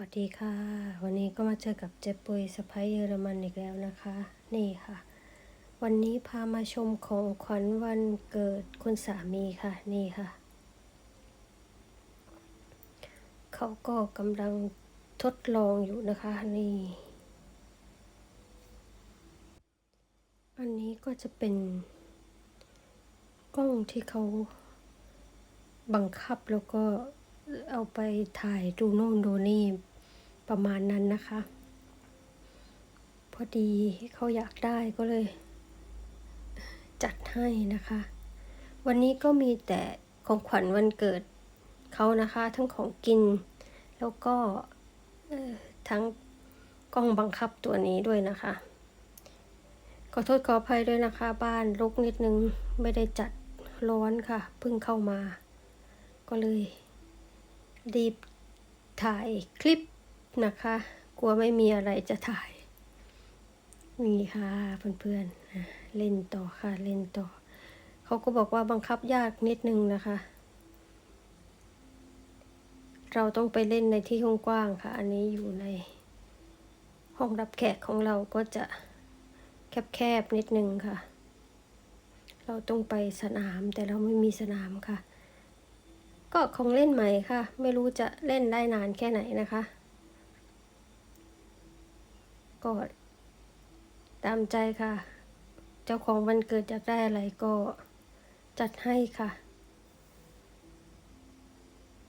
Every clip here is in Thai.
วัสดีค่ะ วันนี้ก็มาเจอกับเจ๊ปุยสไปเยอรมันอีกแล้วนะคะ นี่ค่ะ วันนี้พามาชมของขวัญวันเกิดคุณสามีค่ะ นี่ค่ะ เขาก็กำลังทดลองอยู่นะคะ นี่ อันนี้ก็จะเป็น กล้องที่เขาบังคับแล้วก็ เอาไปถ่ายดูโน่นดูนี่ประมาณนั้นนะคะ พอดีเขาอยากได้ก็เลย จัดให้นะคะ วันนี้ก็มีแต่ของขวัญวันเกิดเขานะคะ ทั้งของกิน แล้วก็ทั้งกล้องบังคับตัวนี้ด้วยนะคะ ขอโทษขออภัยด้วยนะคะ บ้านรกนิดนึงไม่ได้จัดร้อนค่ะเพิ่งเข้ามา ก็เลย รีบถ่ายคลิปนะคะ กลัวไม่มีอะไรจะถ่ายนี่ค่ะเพื่อนๆเล่นต่อค่ะเล่นต่อ เขาก็บอกว่าบังคับยากนิดนึงนะคะ เราต้องไปเล่นในที่กว้างๆค่ะ อันนี้อยู่ใน ห้องรับแขกของเราก็จะแคบๆนิดนึงค่ะ เราต้องไปสนามแต่เราไม่มีสนามค่ะ ก็ของเล่นใหม่ค่ะ ไม่รู้จะเล่นได้นานแค่ไหนนะคะ ก็ตามใจค่ะ เจ้าของวันเกิดอยากได้อะไรก็จัดให้ค่ะ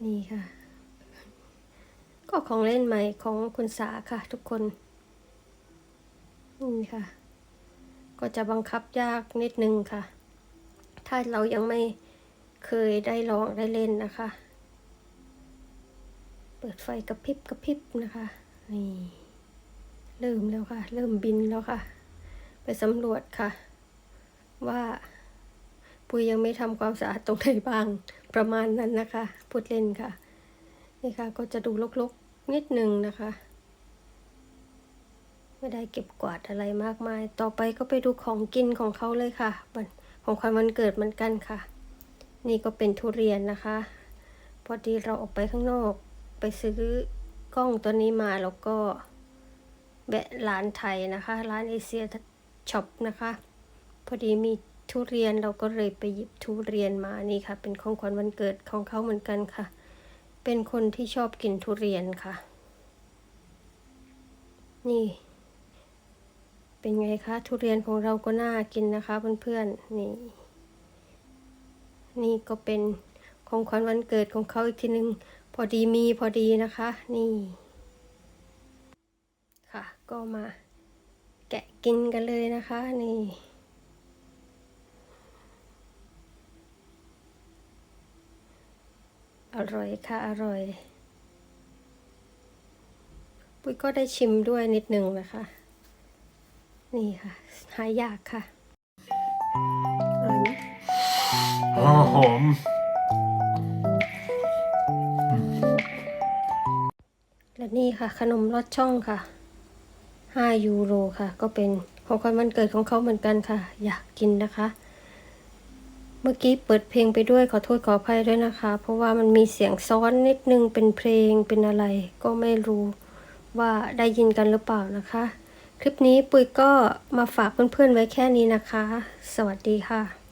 นี่ค่ะ ก็ของเล่นใหม่ของคุณสาค่ะ ทุกคน นี่ค่ะ ก็จะบังคับยากนิดนึงค่ะ ถ้าเรายังไม่ เคยได้ลองได้เล่นนะคะ เปิดไฟกระพริบกระพริบนะคะ นี่เริ่มแล้วค่ะ เริ่มบินแล้วค่ะ ไปสำรวจค่ะ ว่าปุยยังไม่ทำความสะอาดตรงไหนบ้าง ประมาณนั้นนะคะ พูดเล่นค่ะ นี่ค่ะก็จะดูลกๆนิดนึงนะคะ ไม่ได้เก็บกวาดอะไรมากมาย ต่อไปก็ไปดูของกินของเขาเลยค่ะ ของขวัญวันเกิดเหมือนกันค่ะ นี่ก็เป็นทุเรียนนะคะ พอดีเราออกไปข้างนอก ไปซื้อกล้องตัวนี้มาแล้วก็แวะร้านไทยนะคะ ร้านเอเชียช็อปนะคะ พอดีมีทุเรียนเราก็เลยไปหยิบทุเรียนมานี่ค่ะ เป็นของขวัญวันเกิดของเขาเหมือนกันค่ะ เป็นคนที่ชอบกินทุเรียนค่ะ นี่ เป็นไงคะทุเรียนของเราก็น่ากินนะคะเพื่อนๆนี่ นี่ก็เป็นของขวัญวันเกิดของเขาอีกทีหนึ่งพอดีมีพอดีนะคะ นี่ ค่ะ ก็มา แกะกินกันเลยนะคะ นี่อร่อยค่ะ อร่อย ปุ้ยก็ได้ชิมด้วยนิดหนึ่งนะคะ นี่ค่ะ หายากค่ะ หอม และนี่ค่ะ ขนมลอดช่องค่ะ 5 ยูโรค่ะ ก็เป็นของขวัญวันเกิดของเขาเหมือนกันค่ะ อยากกินนะคะ เมื่อกี้เปิดเพลงไปด้วยขอโทษขออภัยด้วยนะคะ เพราะว่ามันมีเสียงซ้อนนิดนึงเป็นเพลงเป็นอะไร ก็ไม่รู้ว่าได้ยินกันหรือเปล่านะคะ คลิปนี้ปุ้ยก็มาฝากเพื่อนๆไว้แค่นี้นะคะ สวัสดีค่ะ